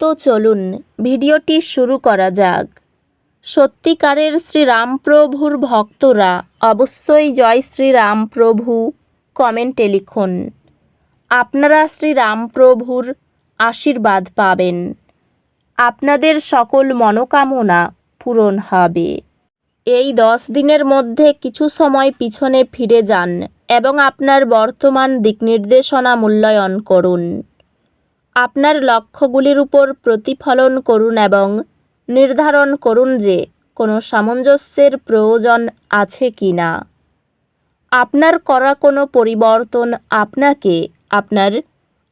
তো চলুন, ভিডিওটি শুরু করা যাক। সত্যিকারের শ্রীরামপ্রভুর ভক্তরা অবশ্যই জয় শ্রীরামপ্রভু কমেন্টে লিখুন। আপনারা শ্রীরামপ্রভুর আশীর্বাদ পাবেন। আপনাদের সকল মনোকামনা পূরণ হবে। এই দশ দিনের মধ্যে কিছু সময় পিছনে ফিরে যান এবং আপনার বর্তমান দিক নির্দেশনা মূল্যায়ন করুন। আপনার লক্ষ্যগুলির উপর প্রতিফলন করুন এবং নির্ধারণ করুন যে কোনো সামঞ্জস্যের প্রয়োজন আছে কি না। আপনার করা কোনো পরিবর্তন আপনাকে আপনার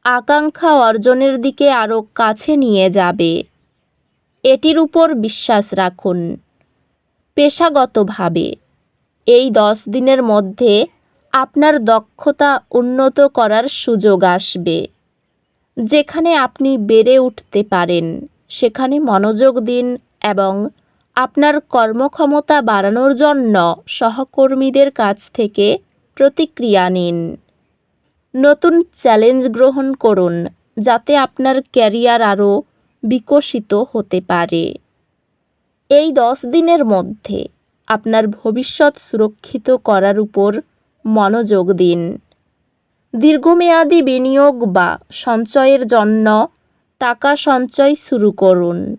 আকাঙ্ক্ষা অর্জনের দিকে আরও কাছে নিয়ে যাবে। এটির উপর বিশ্বাস রাখুন। পেশাগতভাবে এই দশ দিনের মধ্যে আপনার দক্ষতা উন্নত করার সুযোগ আসবে। যেখানে আপনি বেড়ে উঠতে পারেন, সেখানে মনোযোগ দিন এবং আপনার কর্মক্ষমতা বাড়ানোর জন্য সহকর্মীদের কাছ থেকে প্রতিক্রিয়া নিন। নতুন চ্যালেঞ্জ গ্রহণ করুন, যাতে আপনার ক্যারিয়ার আরও বিকশিত হতে পারে। এই দশ দিনের মধ্যে আপনার ভবিষ্যৎ সুরক্ষিত করার উপর মনোযোগ দিন। দীর্ঘমেয়াদী বিনিয়োগ বা সঞ্চয়ের জন্য টাকা সঞ্চয় শুরু করুন।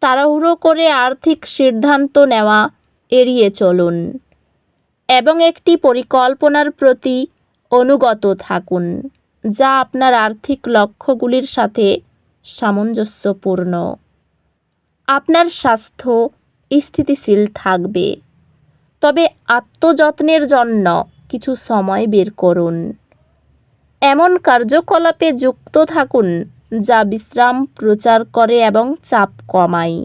তাড়াহুড়ো করে আর্থিক সিদ্ধান্ত নেওয়া এড়িয়ে চলুন এবং একটি পরিকল্পনার প্রতি অনুগত থাকুন, যা আপনার আর্থিক লক্ষ্যগুলির সাথে সামঞ্জস্যপূর্ণ। আপনার স্বাস্থ্য স্থিতিশীল থাকবে। তবে আত্মযত্নের জন্য কিছু সময় বের করুন। এমন কার্যকলাপে যুক্ত থাকুন যা বিশ্রাম, প্রচার করে এবং চাপ কমায়।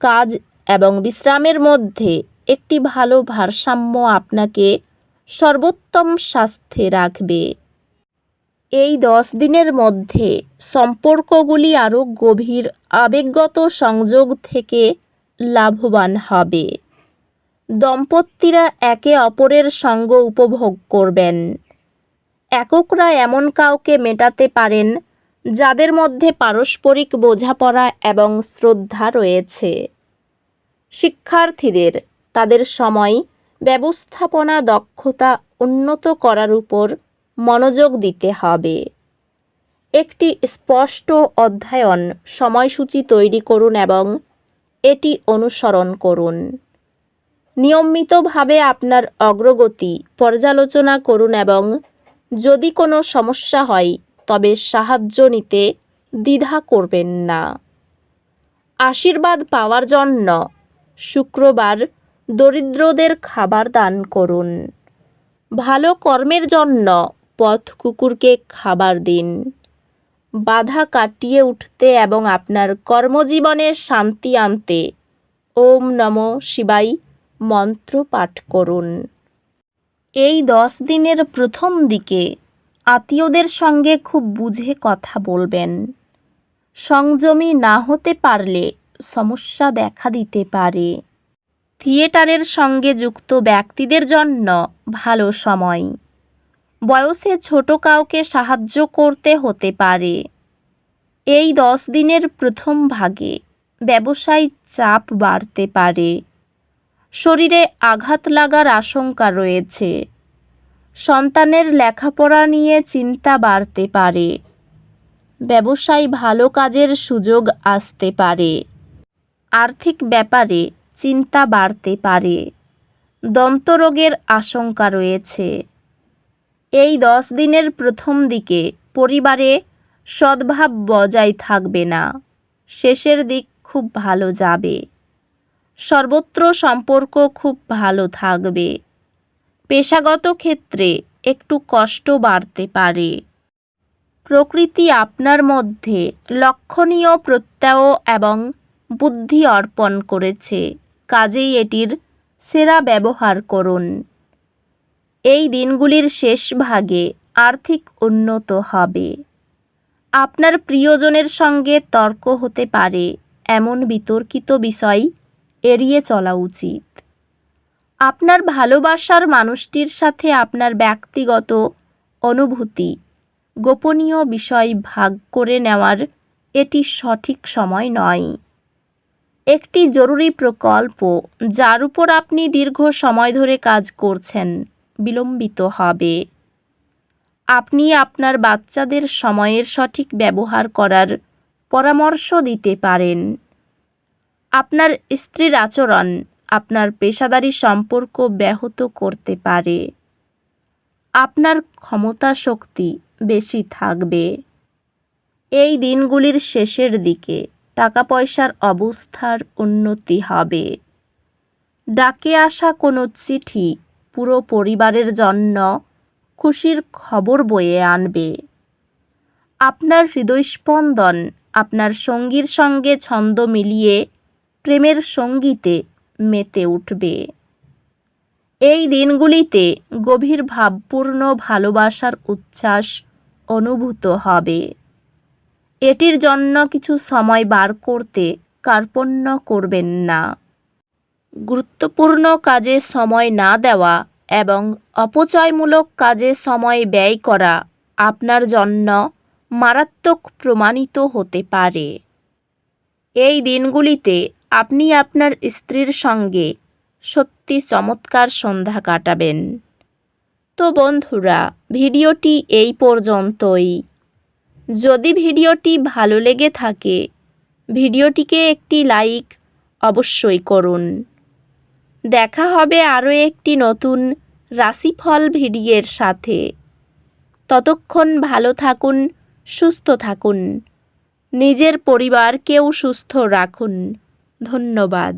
কাজ এবং বিশ্রামের মধ্যে একটি ভালো ভারসাম্য আপনাকে সর্বোত্তম স্বাস্থ্যে রাখবে। এই দশ দিনের মধ্যে সম্পর্কগুলি আরও গভীর, আবেগগত সংযোগ থেকে লাভবান হবে। দম্পতিরা একে অপরের সঙ্গ উপভোগ করবেন। এককরা এমন কাউকে মেটাতে পারেন যাদের মধ্যে পারস্পরিক বোঝাপড়া এবং শ্রদ্ধা রয়েছে। শিক্ষার্থীদের তাদের সময়, ব্যবস্থাপনা দক্ষতা উন্নত করার উপর মনোযোগ দিতে হবে। একটি স্পষ্ট অধ্যয়ন সময়সূচি তৈরি করুন এবং এটি অনুসরণ করুন। নিয়মিতভাবে আপনার অগ্রগতি পর্যালোচনা করুন এবং যদি কোনো সমস্যা হয়, তবে সাহায্য নিতে দ্বিধা করবেন না। আশীর্বাদ পাওয়ার জন্য শুক্রবার দরিদ্রদের খাবার দান করুন। ভালো কর্মের জন্য পথ কুকুরকে খাবার দিন। বাধা কাটিয়ে উঠতে এবং আপনার কর্মজীবনে শান্তি আনতে ওম নম শিবাই মন্ত্র পাঠ করুন। এই দশ দিনের প্রথম দিকে আত্মীয়দের সঙ্গে খুব বুঝে কথা বলবেন। সংযমী না হতে পারলে সমস্যা দেখা দিতে পারে। থিয়েটারের সঙ্গে যুক্ত ব্যক্তিদের জন্য ভালো সময়। বয়সে ছোট কাউকে সাহায্য করতে হতে পারে। এই দশ দিনের প্রথম ভাগে ব্যবসায়িক চাপ বাড়তে পারে। শরীরে আঘাত লাগার আশঙ্কা রয়েছে। সন্তানের লেখাপড়া নিয়ে চিন্তা বাড়তে পারে। ব্যবসায় ভালো কাজের সুযোগ আসতে পারে। আর্থিক ব্যাপারে চিন্তা বাড়তে পারে। দন্তরোগের আশঙ্কা রয়েছে। এই দশ দিনের প্রথম দিকে পরিবারে সদ্ভাব বজায় থাকবে না। শেষের দিক খুব ভালো যাবে। সর্বত্র সম্পর্ক খুব ভালো থাকবে। পেশাগত ক্ষেত্রে একটু কষ্ট বাড়তে পারে। প্রকৃতি আপনার মধ্যে লক্ষণীয় প্রত্যয় এবং বুদ্ধি অর্পণ করেছে, কাজেই এটির সেরা ব্যবহার করুন। এই দিনগুলির শেষ ভাগে আর্থিক উন্নত হবে। আপনার প্রিয়জনের সঙ্গে তর্ক হতে পারে, এমন বিতর্কিত বিষয় এড়িয়ে চলা উচিত। আপনার ভালোবাসার মানুষটির সাথে আপনার ব্যক্তিগত অনুভূতি, গোপনীয় বিষয় ভাগ করে নেওয়ার এটি সঠিক সময় নয়। একটি জরুরি প্রকল্প যার উপর আপনি দীর্ঘ সময় ধরে কাজ করছেন বিলম্বিত হবে। আপনি আপনার বাচ্চাদের সময়ের সঠিক ব্যবহার করার পরামর্শ দিতে পারেন। আপনার স্ত্রীর আচরণ আপনার পেশাদারি সম্পর্ক ব্যাহত করতে পারে। আপনার ক্ষমতা শক্তি বেশি থাকবে। এই দিনগুলির শেষের দিকে টাকা পয়সার অবস্থার উন্নতি হবে। ডাকে আসা কোনো চিঠি পুরো পরিবারের জন্য খুশির খবর বয়ে আনবে। আপনার হৃদয়স্পন্দন আপনার সঙ্গীর সঙ্গে ছন্দ মিলিয়ে প্রেমের সঙ্গীতে মেতে উঠবে। এই দিনগুলিতে গভীর ভাবপূর্ণ ভালোবাসার উচ্ছ্বাস অনুভূত হবে। এটির জন্য কিছু সময় বার করতে কার্পণ্য করবেন না। গুরুত্বপূর্ণ কাজে সময় না দেওয়া এবং অপচয়মূলক কাজে সময় ব্যয় করা আপনার জন্য মারাত্মক প্রমাণিত হতে পারে। এই দিনগুলিতে আপনি আপনার স্ত্রীর সঙ্গে সত্যি চমৎকার সন্ধ্যা কাটাবেন। তো বন্ধুরা, ভিডিওটি এই পর্যন্তই। যদি ভিডিওটি ভালো লেগে থাকে, ভিডিওটিকে একটি লাইক অবশ্যই করুন। দেখা হবে আরও একটি নতুন রাশিফল ভিডিওর সাথে। ততক্ষণ ভালো থাকুন, সুস্থ থাকুন। নিজের পরিবারকেও সুস্থ রাখুন। ধন্যবাদ।